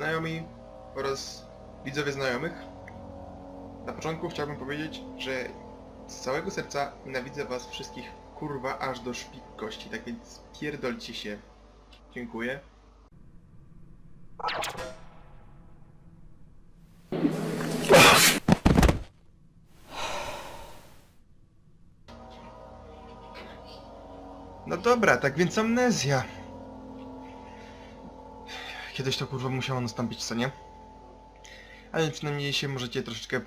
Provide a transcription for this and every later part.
znajomi oraz widzowie znajomych. Na początku chciałbym powiedzieć, że z całego serca nienawidzę was wszystkich kurwa aż do szpik kości, tak więc pierdolcie się. Dziękuję. No dobra, tak więc amnezja. Kiedyś to kurwa musiało nastąpić, co nie? Ale przynajmniej się możecie troszeczkę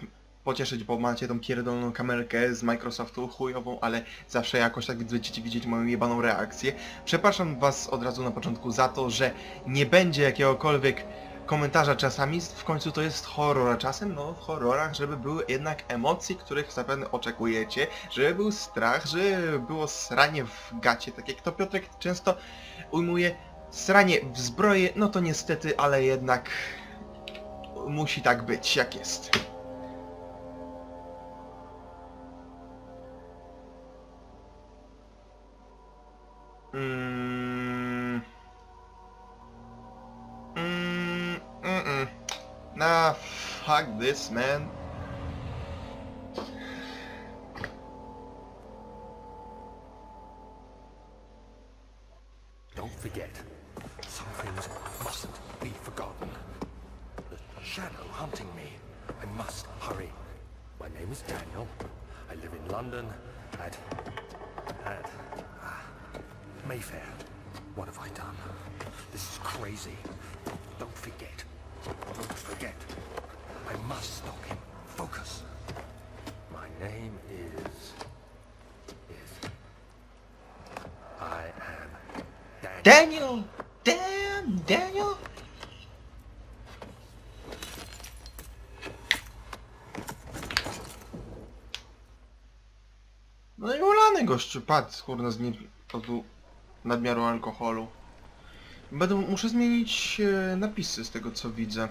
pocieszyć, bo macie tą pierdolną kamerkę z Microsoftu chujową, ale zawsze jakoś tak będziecie widzieć moją jebaną reakcję. Przepraszam was od razu na początku za to, że nie będzie jakiegokolwiek komentarza czasami, w końcu to jest horror, a czasem no w horrorach, żeby były jednak emocje, których zapewne oczekujecie, żeby był strach, żeby było sranie w gacie, tak jak to Piotrek często ujmuje, sranie w zbroję, no to niestety, ale jednak musi tak być, jak jest. Mm. Mm, mm-mm. Nah, fuck this, man. Don't forget, some things mustn't be forgotten. The shadow hunting me. I must hurry. My name is Daniel. I live in London at... at... ah, Mayfair. What have I done? This is crazy. Don't forget. Don't forget. I must stop him. Focus. My name is... is... I am Daniel. Damn, Daniel! No i ulany gościu, padł kurna z nie... powodu nadmiaru alkoholu. Będę, muszę zmienić e, napisy z tego co widzę.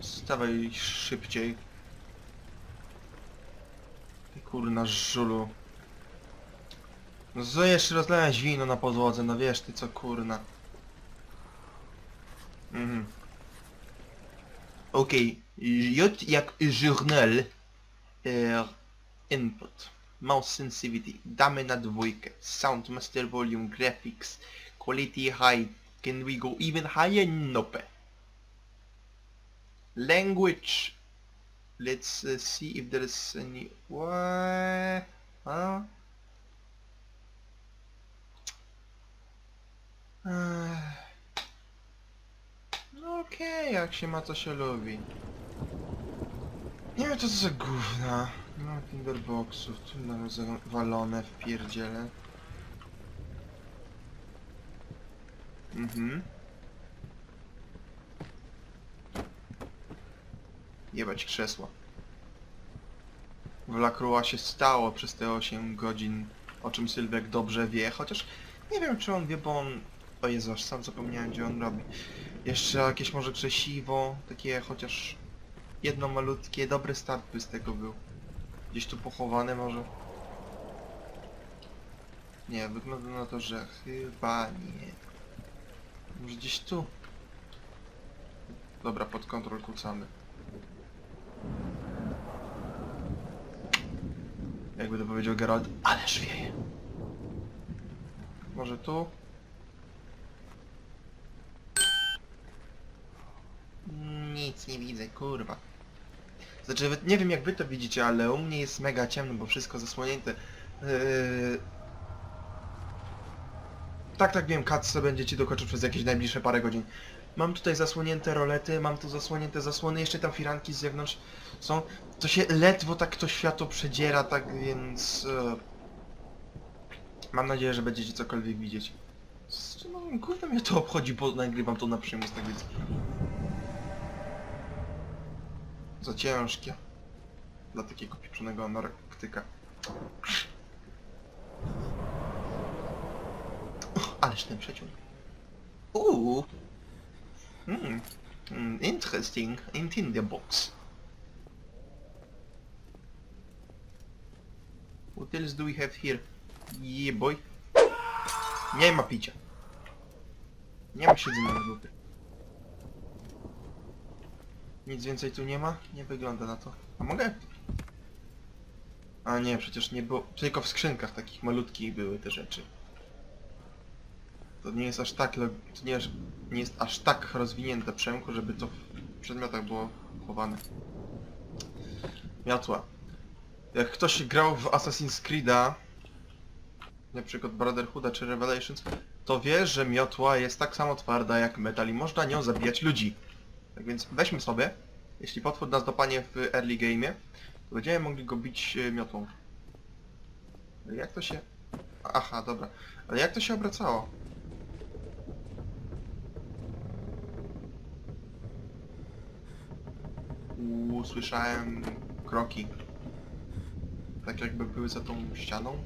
Stawaj szybciej. Ty kurna żulu. No co jeszcze rozlałeś wino na podłodze, no wiesz ty co kurna. Mhm. Okej, J jak journal. Er, input. Mouse sensitivity. Damy na dwójkę. Sound master volume graphics. Quality high. Can we go even higher? Nope. Language. Let's uh, see if there is any... What? Huh? No okej, jak się ma, to się lubi. Nie wiem, co to za gówna. No, Tinderboxów, tu nawet zawalone w pierdziele. Mhm. Jebać krzesła. W Lacroix się stało przez te 8 godzin, o czym Sylwek dobrze wie, chociaż nie wiem czy on wie, bo on... O Jezu, aż sam zapomniałem gdzie on robi. Jeszcze jakieś może krzesiwo, takie chociaż jedno malutkie, dobry start by z tego był. Gdzieś tu pochowane może? Nie, wygląda na to, że chyba nie. Może gdzieś tu? Dobra, pod kontrol kucamy. Jakby to powiedział Geralt, ależ wieje. Może tu? Nic nie widzę, kurwa. Znaczy, nie wiem jak wy to widzicie, ale u mnie jest mega ciemno, bo wszystko zasłonięte. Yy... Tak, tak wiem, Katce będzie ci dokończył przez jakieś najbliższe parę godzin. Mam tutaj zasłonięte rolety, mam tu zasłonięte zasłony, jeszcze tam firanki z zewnątrz są. To się ledwo tak to światło przedziera, tak więc... e, Mam nadzieję, że będziecie cokolwiek widzieć. Z- No, gówno mnie to obchodzi, bo nagrywam to na przymus, tak więc... Za ciężkie. Dla takiego pieprzonego anorektyka. Ależ ten przeciąg. Uuu. Hmm, interesting. In Tinderbox. What else do we have here? Yeah, boy. Nie ma picia. Nie ma siedzenia na dupy. Nic więcej tu nie ma? Nie wygląda na to. A mogę? A nie, przecież nie było... Tylko w skrzynkach takich malutkich były te rzeczy. To nie jest aż tak... log- To nie jest, nie jest aż tak rozwinięte przemku, żeby to w przedmiotach było chowane. Miotła. Jak ktoś grał w Assassin's Creed'a, na przykład Brotherhooda czy Revelations, to wie, że miotła jest tak samo twarda jak metal i można nią zabijać ludzi. Tak więc weźmy sobie, jeśli potwór nas dopanie w early game'ie, to będziemy mogli go bić e, miotłą. Ale Jak to się... Aha, dobra. Ale jak to się obracało? Usłyszałem kroki. Tak jakby były za tą ścianą.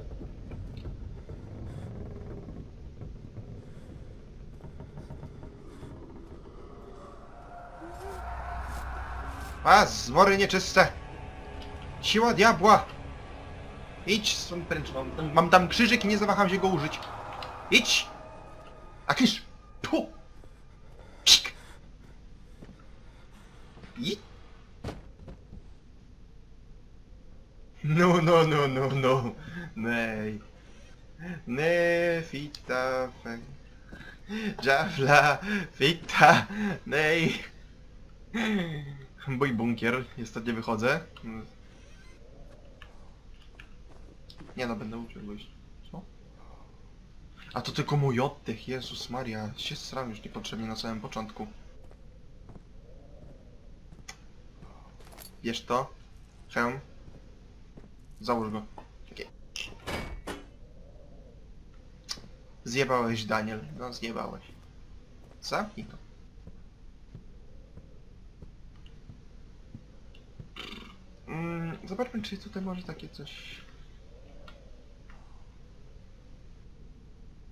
A, zmory nieczyste! Siła diabła! Idź stąd pręcz, mam, mam tam krzyżyk i nie zawaham się go użyć. Idź! A krzyż! Tu! Psik! I... No, no, no, no, no. Nej. Ne, fitta, fe... Jafla, fitta, nej. Mój bunkier, niestety wychodzę. Nie no, będę uczył. Co? A to tylko mój oddech, Jezus Maria. Się sram już niepotrzebnie na samym początku. Bierz to. Hełm. Załóż go. Takie. Zjebałeś, Daniel. No, zjebałeś. Zamknij to. Mm, zobaczmy, czy tutaj może takie coś...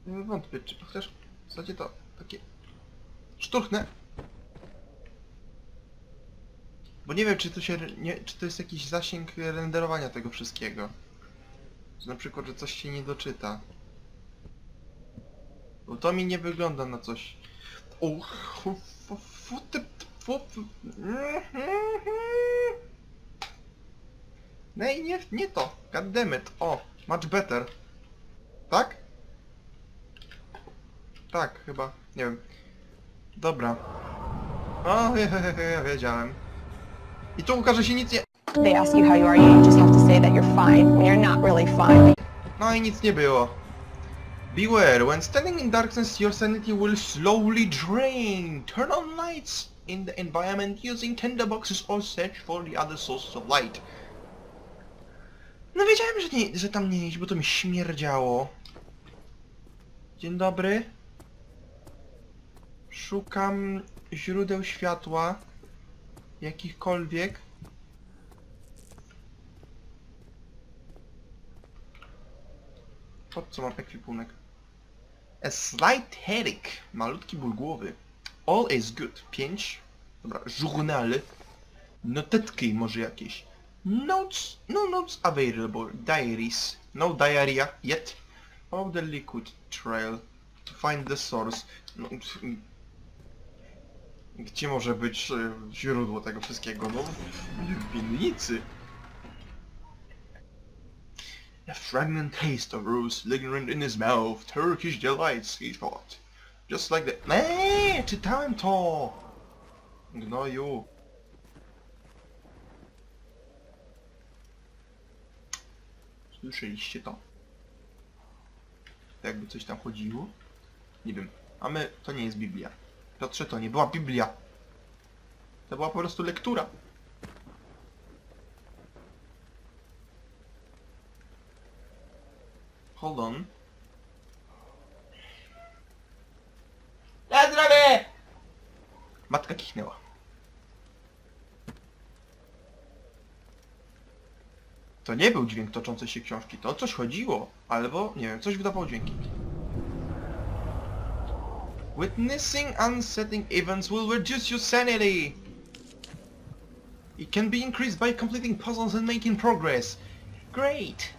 Wątpię, czy chociaż w zasadzie to takie... Szturchnę! Bo nie wiem, czy to się... Nie, czy to jest jakiś zasięg renderowania tego wszystkiego. Na przykład, że coś się nie doczyta. Bo to mi nie wygląda na coś... Uch, fu, fu, fu, ty, fu, fu. Nej, nie, nie to. God damn it. O, much better. Tak? Tak, chyba. Nie wiem. Dobra. O, ja wiedziałem. I tu ukaże się nic nie... They ask you how you are, you just have to say that you're fine when you're not really fine. No i nic nie było. Beware, when standing in darkness your sanity will slowly drain. Turn on lights in the environment using tinderboxes or search for the other sources of light. No wiedziałem, że, nie, że tam nie iść, bo to mi śmierdziało. Dzień dobry. Szukam źródeł światła. Jakichkolwiek. Po co mam ekwipunek? A slight headache. Malutki ból głowy. All is good. 5. Dobra, żurnaly. Notetki może jakieś. Notes. No notes available. Diaries. No diarrhea yet. Of the liquid trail. To find the source. No, gdzie może być e, źródło tego wszystkiego? No, w winnicy. A fragment taste of rose lingering in his mouth. Turkish delights, he thought. Just like the... Eee, czytałem to! Gnoju. Słyszeliście to? To jakby coś tam chodziło? Nie wiem. A my... To nie jest Biblia. Piotrze, to nie była Biblia. To była po prostu lektura. Hold on. Ja zrobię! Matka kichnęła. To nie był dźwięk toczącej się książki, to o coś chodziło, albo, nie wiem, coś wydawało dźwięki. Witnessing unsettling events will reduce your sanity. It can be increased by completing puzzles and making progress. Great!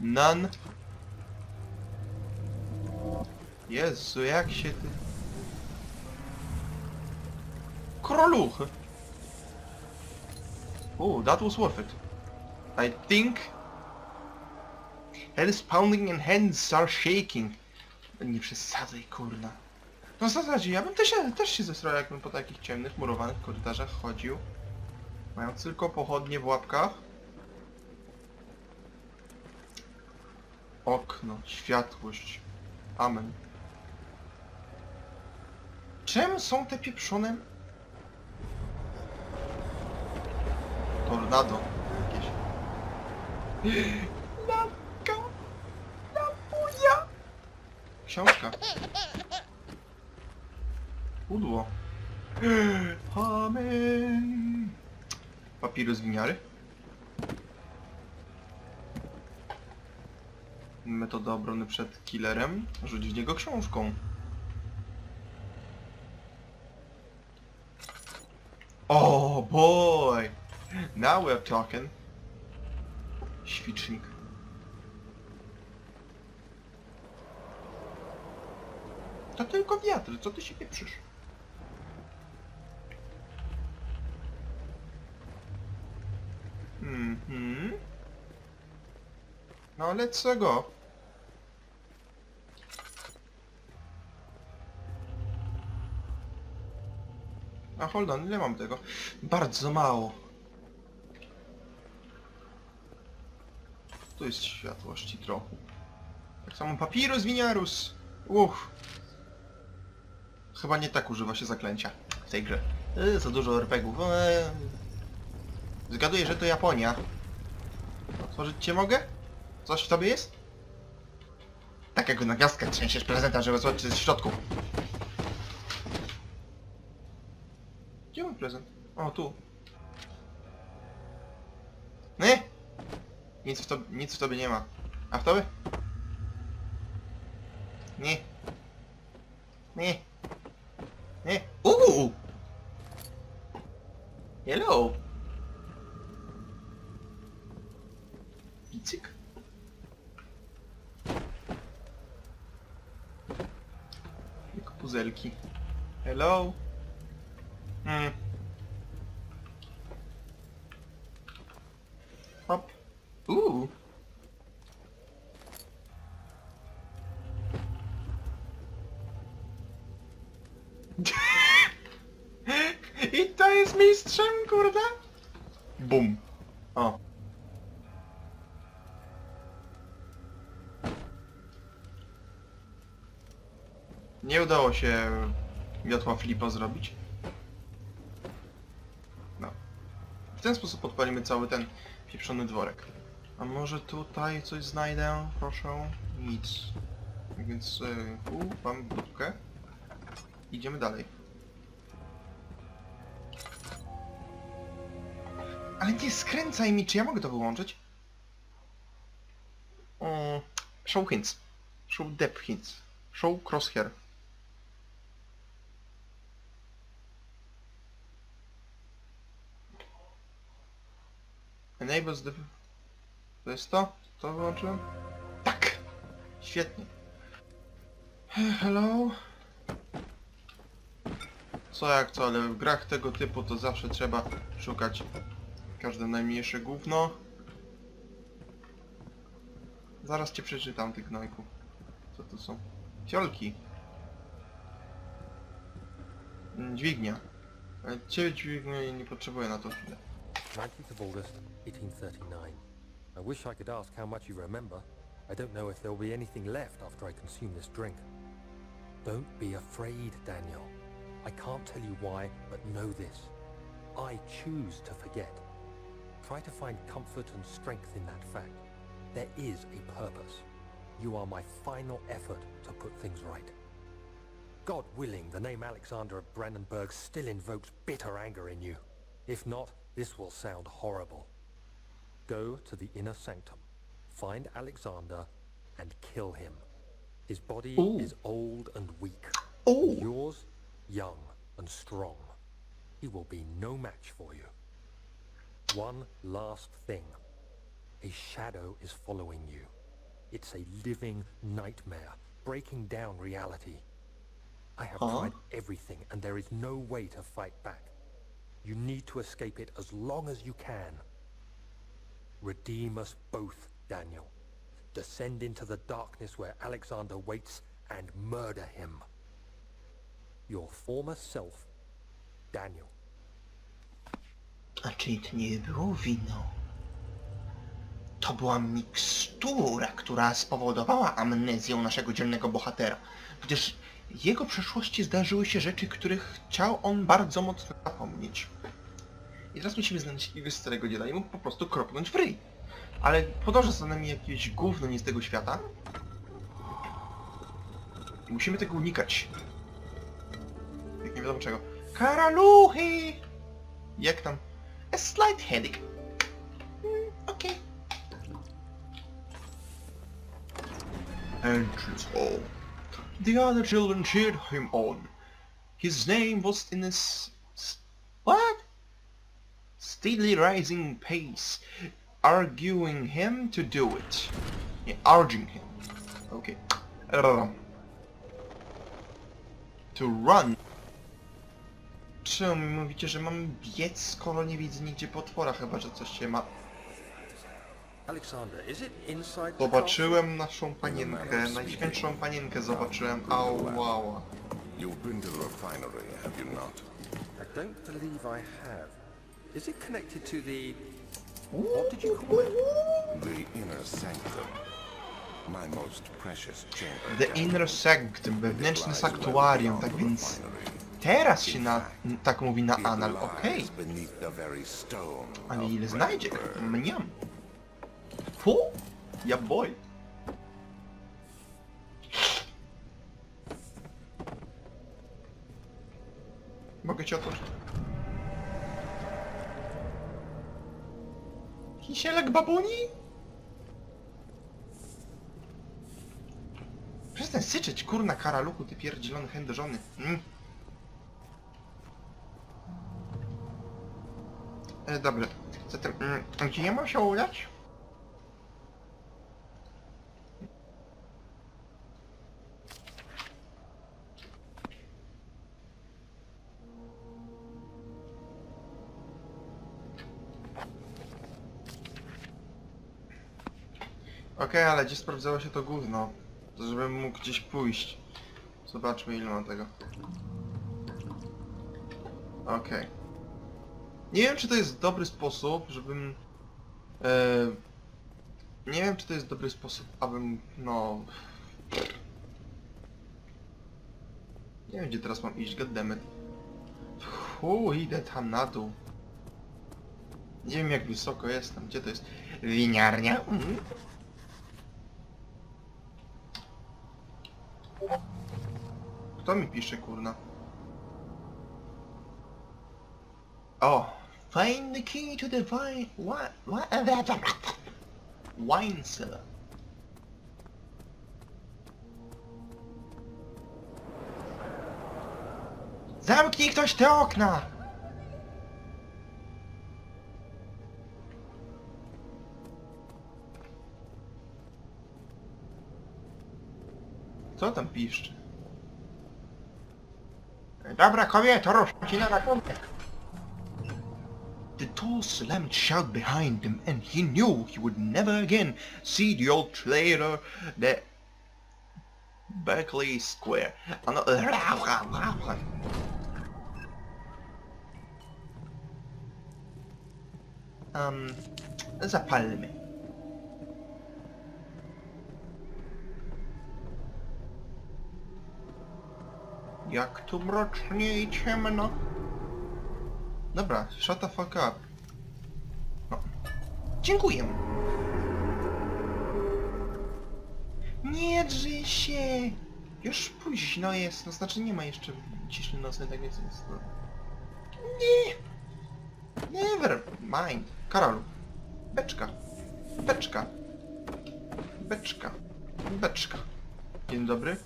None Jezu, jak się ty... Kroluchy! Oh, that was worth it. I think... Head is pounding and hands are shaking. Nie przesadzaj, kurna. No w zasadzie, ja bym też, też się zesrał, jakbym po takich ciemnych, murowanych korytarzach chodził. Mając tylko pochodnie w łapkach. Okno, światłość. Amen. Czym są te pieprzone... Tornado jakieś. Lampka! Lampuja! Książka. Pudło. Amen. Papirus winiary. Metoda obrony przed killerem. Rzuć w niego książką. Oh boy! Now we're talking. Świcznik. To tylko wiatr, co ty się pieprzysz? Mhm. No let's go. A hold on, ile mam tego? Bardzo mało. Tu jest światłości trochę. Tak samo papirus winiarus. Uff. Chyba nie tak używa się zaklęcia w tej grze. Yy, za dużo RPGów. Eee. Zgaduję, że to Japonia. Otworzyć cię mogę? Coś w tobie jest? Tak jak na gwiazdkę trzęsiesz prezenta, żeby zobaczyć w środku. Gdzie mój prezent? O, tu. Nie? Nic w, to, nic w tobie nie ma. A w tobie? Nie. Nie. Nie. Uuu! Hello! Picyk? Jak puzelki. Hello? Hmm. Się miotła flipa zrobić. No. W ten sposób odpalimy cały ten pieprzony dworek. A może tutaj coś znajdę? Proszę. Nic. Więc yy, u, mam. Idziemy dalej. Ale nie skręcaj mi, czy ja mogę to wyłączyć? Mm, show hints. Show depth hints. Show crosshair. Enables the... To jest to? To wyłączyłem? Tak! Świetnie. Hello? Co jak co, ale w grach tego typu to zawsze trzeba szukać każde najmniejsze gówno. Zaraz cię przeczytam, ty gnojku. Co to są? Fiolki. Mm, Dźwignia. Ciebie dźwignia nie potrzebuję na to chwilę. 19th of August, 1839. I wish I could ask how much you remember. I don't know if there will be anything left after I consume this drink. Don't be afraid, Daniel. I can't tell you why, but know this. I choose to forget. Try to find comfort and strength in that fact. There is a purpose. You are my final effort to put things right. God willing, the name Alexander of Brandenburg still invokes bitter anger in you. If not, this will sound horrible. Go to the inner sanctum, find Alexander, and kill him. His body Ooh. is old and weak. Oh! Yours, young and strong. He will be no match for you. One last thing. A shadow is following you. It's a living nightmare, breaking down reality. I have Huh? tried everything, and there is no way to fight back. You need to escape it as long as you can. Redeem us both, Daniel. Descend into the darkness where Alexander waits and murder him. Your former self, Daniel. A czyli to nie było wino. To była mikstura, która spowodowała amnezję naszego dzielnego bohatera. Gdyż jego przeszłości zdarzyły się rzeczy, których chciał on bardzo mocno zapomnieć. I teraz musimy znaleźć jakiegoś starego dziela i mu po prostu kropnąć w ryj. Ale podąża za nami jakieś gówno nie z tego świata. I musimy tego unikać. Jak nie wiadomo czego. Karaluchy! Jak tam? A slight headache. Mm, okay. Entrance hall. The other children cheered him on. His name was in a s- s- what? Steadily rising pace, arguing him to do it. Yeah, urging him. Okay. To run. Czemu mi mówicie, że mam biec, skoro nie widzę nigdzie potwora, chyba że coś się ma... Alexander, is it inside the Zobaczyłem naszą panienkę, najświętszą panienkę zobaczyłem, ałała. You've been to the refinery, have you not? I don't believe I have. Is it connected to the... What did you call it? The inner sanctum. My most precious chamber. The Inner Sanctum, wewnętrzne sanktuarium, tak więc teraz się na, tak mówi na anal, okej. Ale ile znajdzie? Mniam. Fu! Ja boj. Mogę cię otworzyć? Kisielek babuni? Przestań syczeć, kurna karaluchu, ty pierdzielony chędożony. Mm. E, dobrze. Zatem, mm, gdzie ja mam się udać? Okej, ale gdzie sprawdzało się to gówno? To żebym mógł gdzieś pójść. Zobaczmy ile mam tego. Okej. Nie wiem czy to jest dobry sposób, żebym... E, nie wiem czy to jest dobry sposób, abym... no... Nie wiem gdzie teraz mam iść, goddammit. Fu, idę tam na dół. Nie wiem jak wysoko jestem, gdzie to jest? Winiarnia? Mhm. Kto mi pisze, kurna? O! Find the key to the wine... What? What? Wine cellar. Zamknij ktoś te okna! Co tam piszczy? Dobra kobieto, rusz ci na rachunek. The door slammed shut behind him and he knew he would never again see the old traitor, the Berkeley Square. Ano... Um, zapalmy. Jak tu mrocznie i ciemno. Dobra, shut the fuck up. No. Dziękuję. Nie drzyj się! Już późno jest, no znaczy nie ma jeszcze ciszy nocnej, tak więc jest no. Nie! Never mind. Karol. Beczka. Beczka. Beczka. Beczka. Dzień dobry.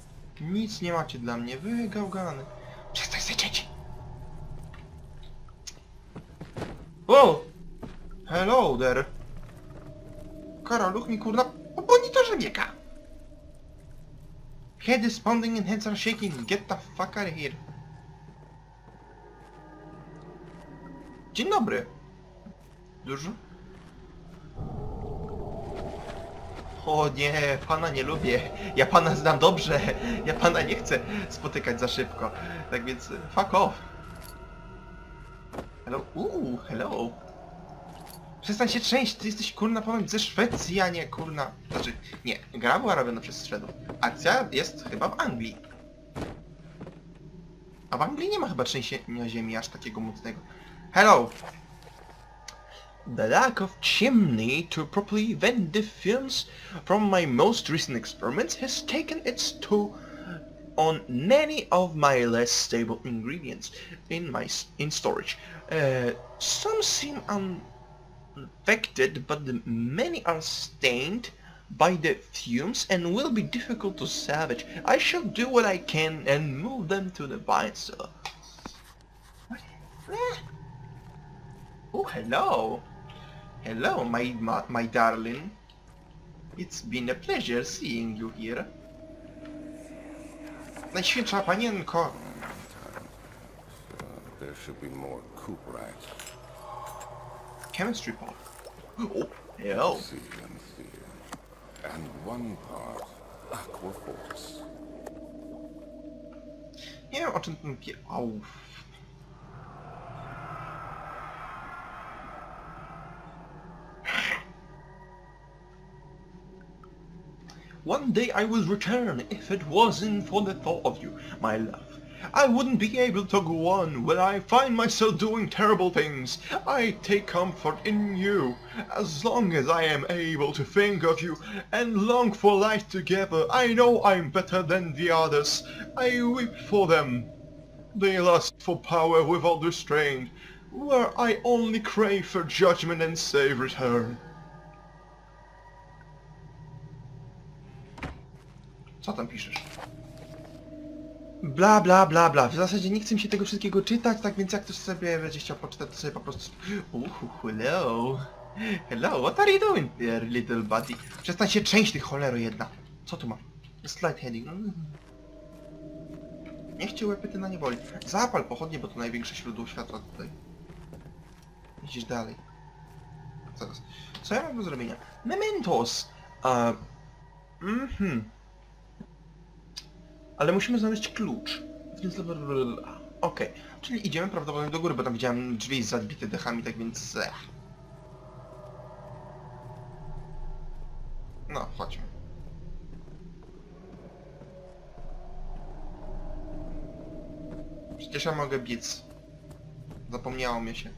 Nic nie macie dla mnie, wy gałgany. Przestań syczeć! O! Hello there! Karaluch mi kurna... O, oni to że biega. Head is pounding and hands are shaking. Get the fuck out of here. Dzień dobry. Dużo? O nie, pana nie lubię. Ja pana znam dobrze. Ja pana nie chcę spotykać za szybko. Tak więc fuck off. Hello? Uuu, hello. Przestań się trzęść, ty jesteś kurna powiem ze Szwecji, a nie kurna... Znaczy, nie, gra była robiona przez Szwedów. Akcja jest chyba w Anglii. A w Anglii nie ma chyba trzęsienia ziemi aż takiego mocnego. Hello! The lack of chimney to properly vent the films from my most recent experiments has taken its toll on many of my less stable ingredients in my in storage. Uh, some seem unaffected, but many are stained by the fumes and will be difficult to salvage. I shall do what I can and move them to the vine cellar. What? Ah. Oh, hello. Hello, my, my my darling. It's been a pleasure seeing you here. Najświętsza panienko. Uh, there should be more cooperite. Chemistry part. Oh, hello. See and fear. And one part aquaforce. Nie wiem o czym ten pie... One day I will return if it wasn't for the thought of you, my love. I wouldn't be able to go on when I find myself doing terrible things. I take comfort in you. As long as I am able to think of you and long for life together, I know I'm better than the others. I weep for them. They lust for power without restraint, where I only crave for judgment and save return. Co tam piszesz? Bla bla bla bla. W zasadzie nie chce mi się tego wszystkiego czytać, tak więc jak ktoś sobie będzie chciał poczytać, to sobie po prostu... Uhu, hello. Hello, what are you doing there, little buddy? Przestań się trzęść, ty cholero jedna. Co tu mam? Slide heading. Mm. Niech cię łepy na nie boli. Zapal pochodnie, bo to największe źródło światła tutaj. Idziesz dalej. Zaraz. Co ja mam do zrobienia? Mementos! A... Mhm. Ale musimy znaleźć klucz. Więc... Okej. Czyli idziemy prawdopodobnie do góry, bo tam widziałem drzwi zabite dechami, tak więc... eh. No, chodźmy. Przecież ja mogę biec. Zapomniało mi się.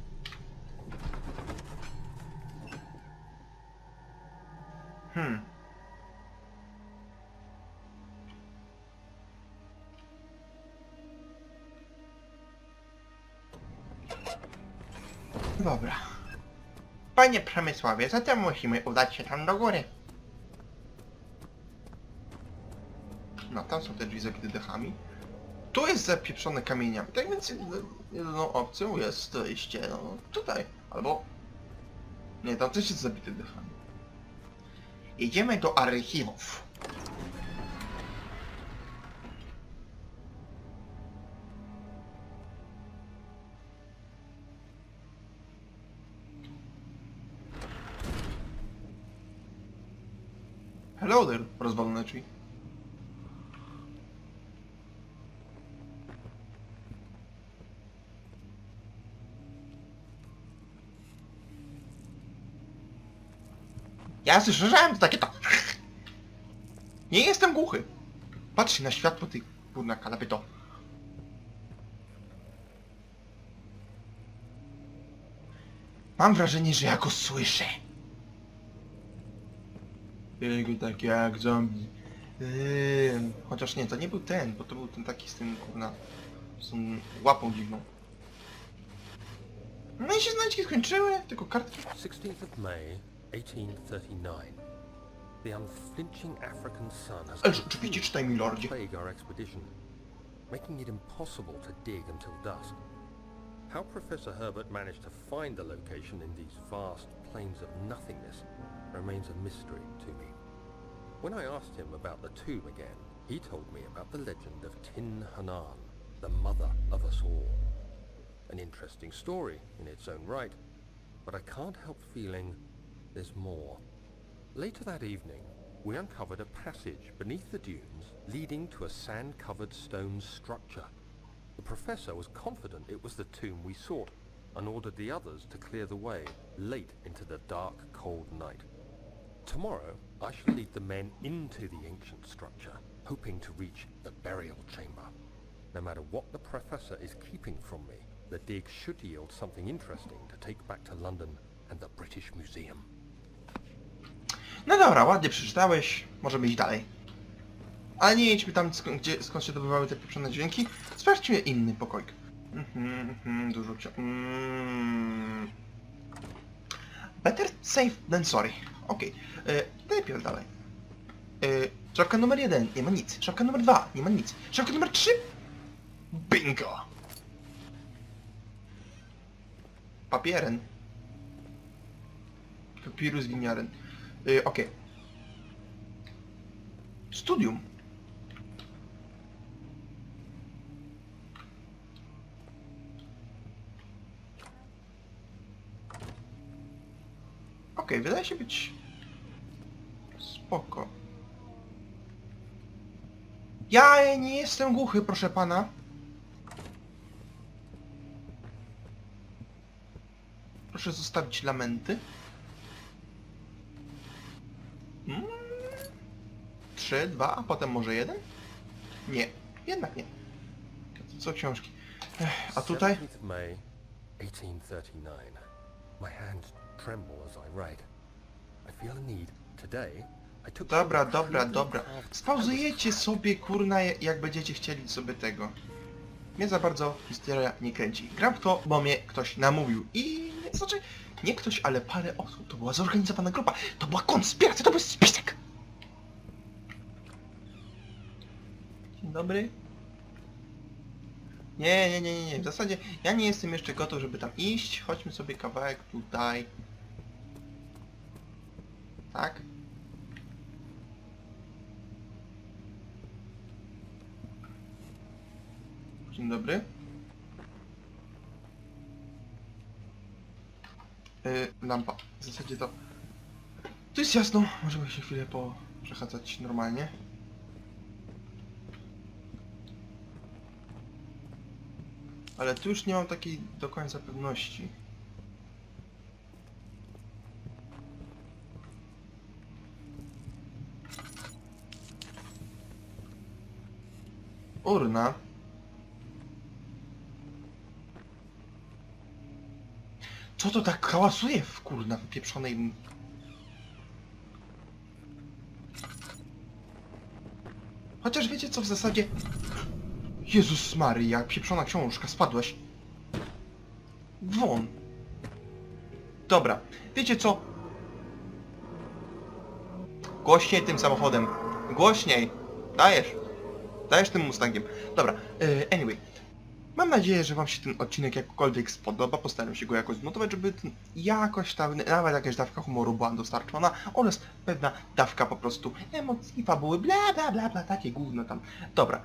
Panie Przemysławie, zatem musimy udać się tam do góry. No, tam są te drzwi zabite dechami. Tu jest zapieprzone kamieniami, tak więc jedy- jedyną opcją jest iście no, tutaj, albo... Nie, tam też jest zabite dechami. Idziemy do archiwów. There, rozwalone drzwi. Ja słyszałem to takie to. Nie jestem głuchy. Patrz na światło, ty kurna kalapyto. Mam wrażenie, że ja go słyszę. Jego tak jak zombie. Yy, chociaż nie, to nie był ten, bo to był ten taki z tym kurna... z tą łapą dziwną. No i się znajdźki skończyły, tylko kartki. 16th of May, 1839. The unflinching African sun has Ale oczywiście czytaj mi lordzie. plague our expedition, making it impossible to dig until dusk. How Professor Herbert managed to find the location in these vast plains of nothingness remains a mystery to me. When I asked him about the tomb again, he told me about the legend of Tin Hanan, the mother of us all. An interesting story in its own right, but I can't help feeling there's more. Later that evening, we uncovered a passage beneath the dunes leading to a sand-covered stone structure. The professor was confident it was the tomb we sought and ordered the others to clear the way late into the dark, cold night. Tomorrow, I shall lead the men into the ancient structure, hoping to reach the burial chamber. No matter what the professor is keeping from me, the dig should yield something interesting to take back to London and the British Museum. No dobra, ładnie przeczytałeś, możemy iść dalej. Ale nie jedźmy tam, skąd, gdzie, skąd się dobywały te pieprzone dźwięki. Sprawdźmy inny pokoik. Mhm, mhm, dużo cio... Mm. Better safe than sorry. Okej, okay. najpierw dalej. Y, szafka numer jeden, nie ma nic. Szafka numer dwa, nie ma nic. Szafka numer trzy... Bingo! Papieren. Papirus winiaren. Y, Okej. Studium. Okej, wydaje się być... Spoko. Ja nie jestem głuchy, proszę pana. Proszę zostawić lamenty. Mm. Trzy, dwa, a potem może jeden? Nie, jednak nie. Co książki? Ech, a tutaj? 17th of May, 1839. My hands tremble as I write. I feel a need. Today, I took... Dobra, dobra, dobra. Spauzujecie sobie kurna jak będziecie chcieli sobie tego. Mnie za bardzo historia nie kręci. Gram w to, bo mnie ktoś namówił. I znaczy, nie ktoś, ale parę osób. To była zorganizowana grupa. To była konspiracja, to był spisek. Dzień dobry. Nie, nie, nie, nie, nie. W zasadzie ja nie jestem jeszcze gotów, żeby tam iść. Chodźmy sobie kawałek tutaj. Tak? Dzień dobry. Yy, lampa. W zasadzie to... Tu jest jasno. Możemy się chwilę po przechadzać normalnie. Ale tu już nie mam takiej do końca pewności. Urna. Co to tak hałasuje w kurna wypieprzonej... m- Chociaż wiecie co w zasadzie... Jezus Maria, pieprzona książka, spadłeś. Won. Dobra, wiecie co? Głośniej tym samochodem. Głośniej. Dajesz. Dajesz tym Mustangiem. Dobra, e, anyway. Mam nadzieję, że wam się ten odcinek jakkolwiek spodoba. Postaram się go jakoś zmontować, żeby jakoś tam, nawet jakaś dawka humoru była dostarczona oraz pewna dawka po prostu emocji, fabuły, bla bla bla bla, takie gówno tam. Dobra.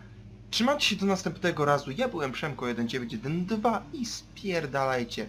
Trzymajcie się do następnego razu. Ja byłem Przemko1912 i spierdalajcie.